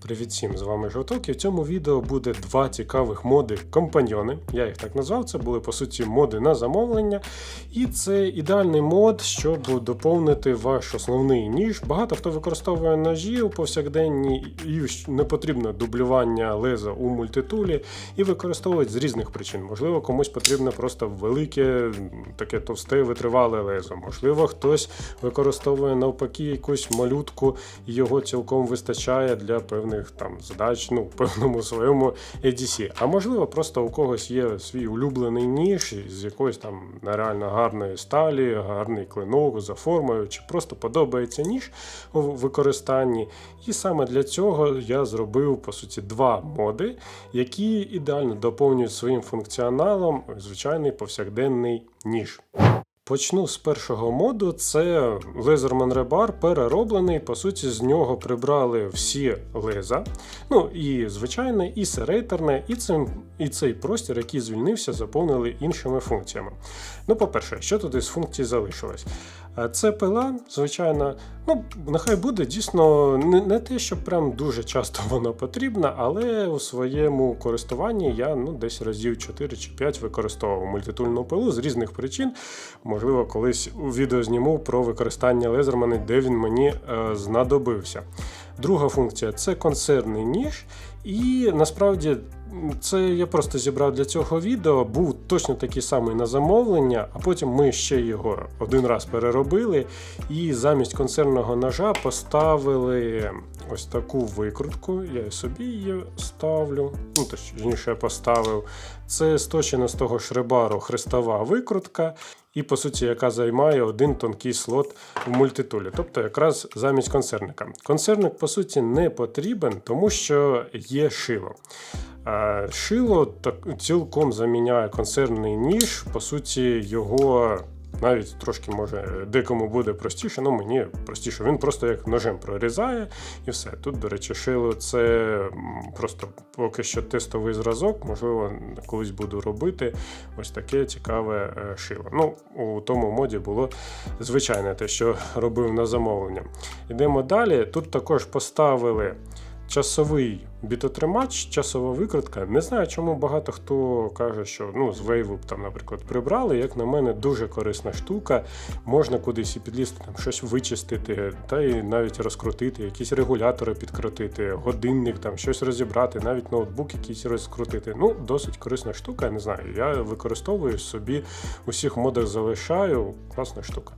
Привіт всім, з вами Жовток, і в цьому відео буде два цікавих моди компаньйони. Я їх так назвав. Це були по суті моди на замовлення. І це ідеальний мод, щоб доповнити ваш основний ніж. Багато хто використовує ножі у повсякденні, і не потрібно дублювання леза у мультитулі, і використовують з різних причин. Можливо, комусь потрібно просто велике, таке товсте, витривале лезо. Можливо, хтось використовує навпаки якусь малютку, і його цілком вистачає для певних там задач, ну, в певному своєму EDC. А можливо, просто у когось є свій улюблений ніж з якоїсь там нереально гарної сталі, гарний клинок за формою, чи просто подобається ніж у використанні. І саме для цього я зробив по суті два моди, які ідеально доповнюють своїм функціоналом звичайний повсякденний ніж. Почну з першого моду. Це лезерман ребар перероблений. По суті, з нього прибрали всі леза. Ну і звичайне, і серейтерне, і цим, і цей простір, який звільнився, заповнили іншими функціями. Ну, по-перше, що тут із функцій залишилось? Це пила, звичайно, ну нехай буде дійсно не, не те, що прям дуже часто вона потрібна, але у своєму користуванні я ну, десь разів 4 чи 5 використовував мультитульну пилу з різних причин. Можливо, колись у відео зніму про використання лезермани, де він мені е, знадобився. Друга функція це консервний ніж, і насправді це я просто зібрав для цього відео. Був точно такий самий на замовлення, а потім ми ще його один раз переробили. І замість консервного ножа поставили ось таку викрутку. Я собі її ставлю. Ну, точніше, поставив. Це сточена з того шребару хрестова викрутка. І, по суті, яка займає один тонкий слот в мультитулі, тобто якраз замість консервника. Консервник, по суті, не потрібен, тому що є шило. Шило цілком заміняє консервний ніж, по суті, його. Навіть трошки може декому буде простіше, ну мені простіше. Він просто як ножем прорізає і все. Тут, до речі, шило це просто поки що тестовий зразок. Можливо, колись буду робити ось таке цікаве е, шило. Ну, у тому моді було звичайне те, що робив на замовлення. Йдемо далі. Тут також поставили. Часовий бітотримач, часова викрутка. Не знаю, чому багато хто каже, що ну, з вейву там, наприклад, прибрали. Як на мене, дуже корисна штука. Можна кудись і підлізти, там щось вичистити, та і навіть розкрутити, якісь регулятори підкрутити, годинник, там щось розібрати, навіть ноутбук якийсь розкрутити. Ну, досить корисна штука, я не знаю. Я використовую собі у всіх модах залишаю. Класна штука.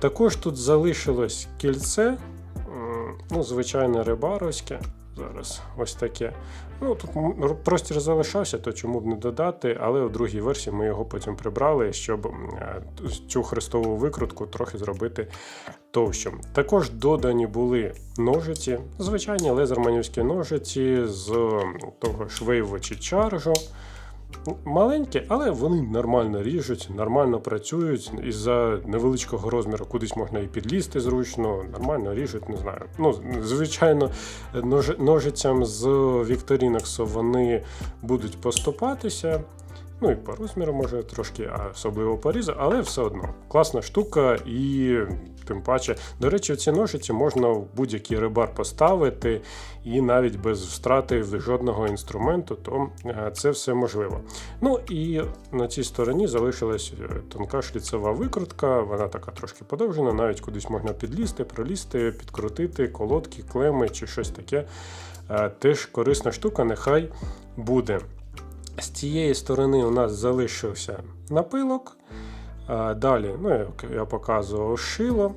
Також тут залишилось кільце ну, звичайне рибаровське. Зараз ось таке. Ну, Тут простір залишався, то чому б не додати, але у другій версії ми його потім прибрали, щоб цю хрестову викрутку трохи зробити товщим. Також додані були ножиці, звичайні лезерманівські ножиці з того ж вейву чи чаржу. Маленькі, але вони нормально ріжуть, нормально працюють. із за невеличкого розміру кудись можна і підлізти зручно, нормально ріжуть, не знаю. Ну, Звичайно, нож, ножицям з Вікторіноксу вони будуть поступатися. Ну і по розміру може трошки, особливо порізу, але все одно класна штука, і тим паче, до речі, ці ножиці можна в будь-який рибар поставити, і навіть без втрати жодного інструменту, то е, це все можливо. Ну і на цій стороні залишилась е, тонка шліцева викрутка, вона така трошки подовжена, навіть кудись можна підлізти, пролізти, підкрутити колодки, клеми чи щось таке. Е, теж корисна штука, нехай буде. З цієї сторони у нас залишився напилок. Далі, ну, як я показував, шило.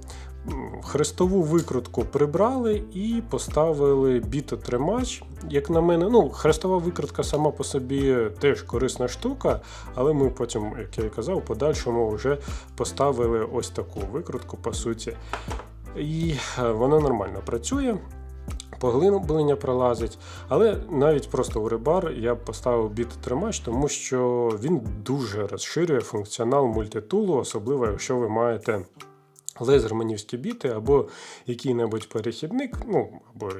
Хрестову викрутку прибрали і поставили бітотримач. Як на мене, ну, хрестова викрутка сама по собі теж корисна штука, але ми потім, як я і казав, в подальшому вже поставили ось таку викрутку, по суті. І вона нормально працює поглиблення пролазить. Але навіть просто у рибар я поставив біт-тримач, тому що він дуже розширює функціонал мультитулу, особливо якщо ви маєте. Лезерманівські біти, або який-небудь перехідник, ну, або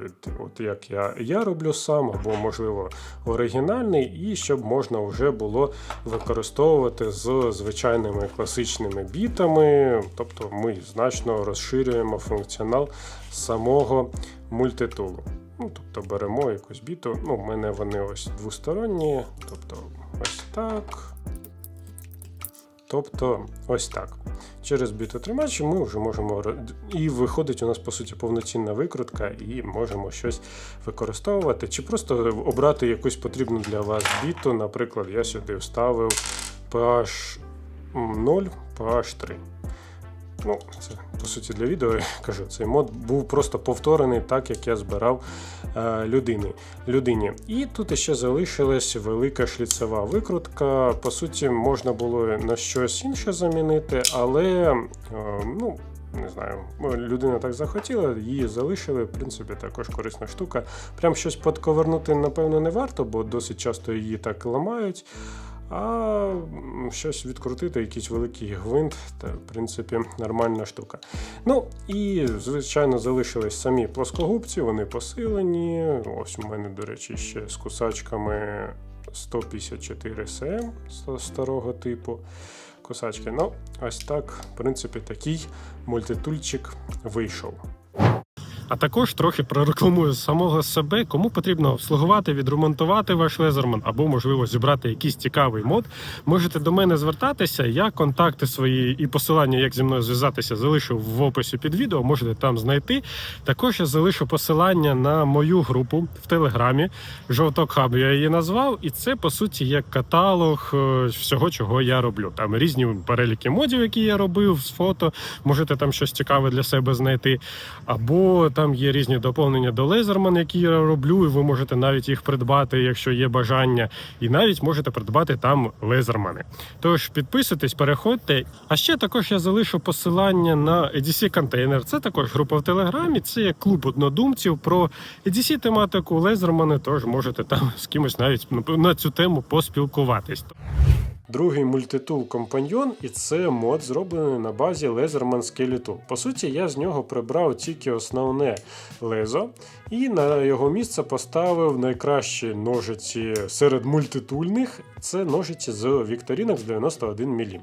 от як я я роблю сам, або, можливо, оригінальний, і щоб можна вже було використовувати з звичайними класичними бітами. Тобто ми значно розширюємо функціонал самого мультитулу. Ну, тобто беремо якусь біту. Ну, в мене вони ось двосторонні, тобто ось так. Тобто ось так. Через бітотримач ми вже можемо. І виходить у нас, по суті, повноцінна викрутка, і можемо щось використовувати, чи просто обрати якусь потрібну для вас біту. Наприклад, я сюди вставив PH 0, PH 3. Ну, це по суті для відео я кажу, цей мод був просто повторений так, як я збирав е, людини, людині. І тут ще залишилась велика шліцева викрутка. По суті, можна було на щось інше замінити, але е, ну. Не знаю, людина так захотіла, її залишили. В принципі, також корисна штука. Прям щось подковернути, напевно, не варто, бо досить часто її так ламають. А щось відкрутити, якийсь великий гвинт, та в принципі нормальна штука. Ну і звичайно залишились самі плоскогубці, вони посилені. Ось у мене, до речі, ще з кусачками 154 СМ старого типу. Кусачки. Ну, ось так, в принципі, такий мультитульчик вийшов. А також трохи прорекламую самого себе, кому потрібно обслугувати, відремонтувати ваш лезерман або, можливо, зібрати якийсь цікавий мод. Можете до мене звертатися. Я контакти свої і посилання, як зі мною зв'язатися, залишив в описі під відео. Можете там знайти. Також я залишу посилання на мою групу в Телеграмі. Жовток Хаб я її назвав, і це по суті як каталог е, всього, чого я роблю. Там різні переліки модів, які я робив з фото. Можете там щось цікаве для себе знайти. Або там є різні доповнення до Лезерман, які я роблю, і ви можете навіть їх придбати, якщо є бажання. І навіть можете придбати там лезермани. Тож підписуйтесь, переходьте. А ще також я залишу посилання на EDC контейнер. Це також група в Телеграмі. Це є клуб однодумців про EDC тематику лезермани. Тож можете там з кимось навіть на цю тему поспілкуватись. Другий мультитул компаньйон, і це мод зроблений на базі Laserman Skeleton. По суті, я з нього прибрав тільки основне лезо, і на його місце поставив найкращі ножиці серед мультитульних. Це ножиці з Victorinox 91 мм.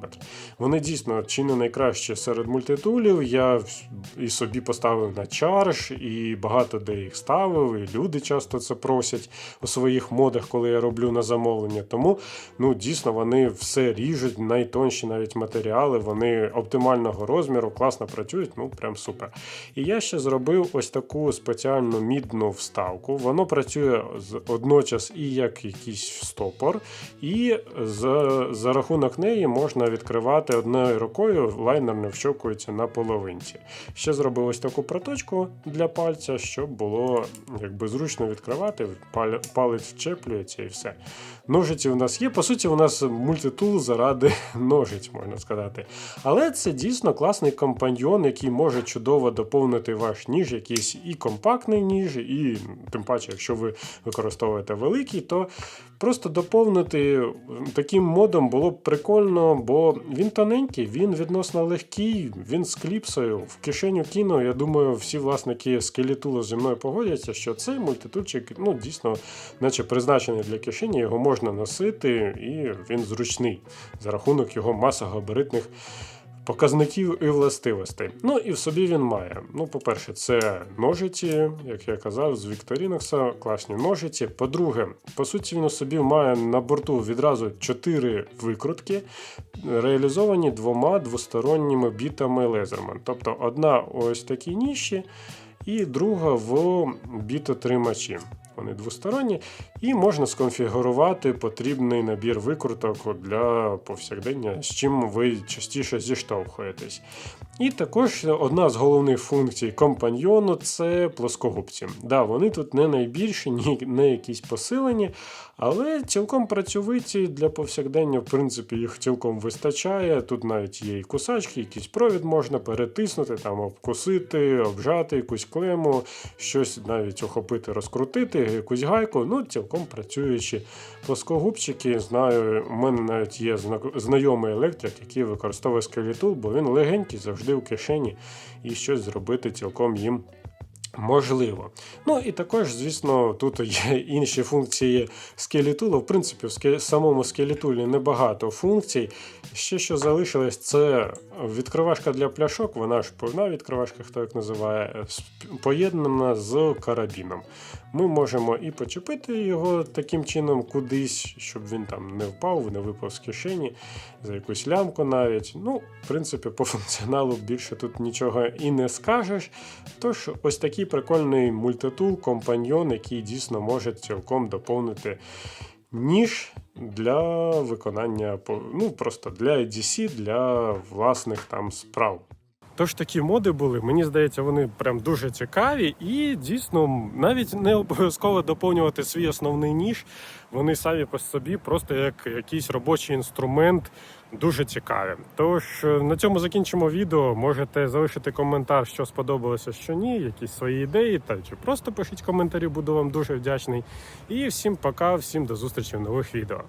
Вони дійсно чи не найкращі серед мультитулів. Я і собі поставив на чарж, і багато де їх ставив, і люди часто це просять у своїх модах, коли я роблю на замовлення. Тому ну дійсно вони все ріжуть, найтонші навіть матеріали, вони оптимального розміру, класно працюють, ну прям супер. І я ще зробив ось таку спеціальну мідну вставку. Воно працює одночас і як якийсь стопор, і за, за рахунок неї можна відкривати одною рукою, лайнер не вщокується на половинці. Ще зробив ось таку проточку для пальця, щоб було якби зручно відкривати, палець вчеплюється і все. Ножиці в нас є. По суті, у нас мультитул заради ножиць, можна сказати. Але це дійсно класний компаньйон, який може чудово доповнити ваш ніж, якийсь і компактний ніж, і тим паче, якщо ви використовуєте великий, то просто доповнити таким модом було б прикольно, бо він тоненький, він відносно легкий, він з кліпсою. В кишеню кіно, я думаю, всі власники скелетулу зі мною погодяться, що цей мультитульчик ну, дійсно, наче призначений для кишені, його можна носити, і він зручний за рахунок його масогабаритних показників і властивостей. Ну і в собі він має. Ну, по-перше, це ножиці, як я казав, з Victorinox, класні ножиці. По-друге, по суті, він у собі має на борту відразу 4 викрутки, реалізовані двома двосторонніми бітами Laserman. Тобто одна ось такі ніші, і друга в бітотримачі. Вони двосторонні, і можна сконфігурувати потрібний набір викруток для повсякдення, з чим ви частіше зіштовхуєтесь. І також одна з головних функцій компаньйону це плоскогубці. Да, вони тут не найбільші, ні не якісь посилені, але цілком працьовиті для повсякдення, в принципі, їх цілком вистачає. Тут навіть є і кусачки, якийсь провід можна перетиснути, там обкусити, обжати якусь клему, щось навіть охопити, розкрутити, якусь гайку. Ну, цілком працюючі плоскогубчики. Знаю, у мене навіть є знайомий електрик, який використовує скелетул, бо він легенький, завжди в кишені, і щось зробити цілком їм Можливо. Ну і також, звісно, тут є інші функції скелетулу. В принципі, в самому скелетулі небагато функцій. Ще що залишилось, це відкривашка для пляшок, вона ж повна відкривашка, хто як називає, поєднана з карабіном. Ми можемо і почепити його таким чином кудись, щоб він там не впав, не випав з кишені, за якусь лямку навіть. Ну, в принципі, по функціоналу більше тут нічого і не скажеш. Тож, ось такий прикольний мультитул, компаньйон, який дійсно може цілком доповнити ніж для виконання ну, просто для EDC, для власних там справ. Тож такі моди були, мені здається, вони прям дуже цікаві і дійсно навіть не обов'язково доповнювати свій основний ніж. Вони самі по собі просто як якийсь робочий інструмент дуже цікаві. Тож е, на цьому закінчимо відео. Можете залишити коментар, що сподобалося, що ні, якісь свої ідеї, та чи просто пишіть коментарі, буду вам дуже вдячний. І всім пока, всім до зустрічі в нових відео.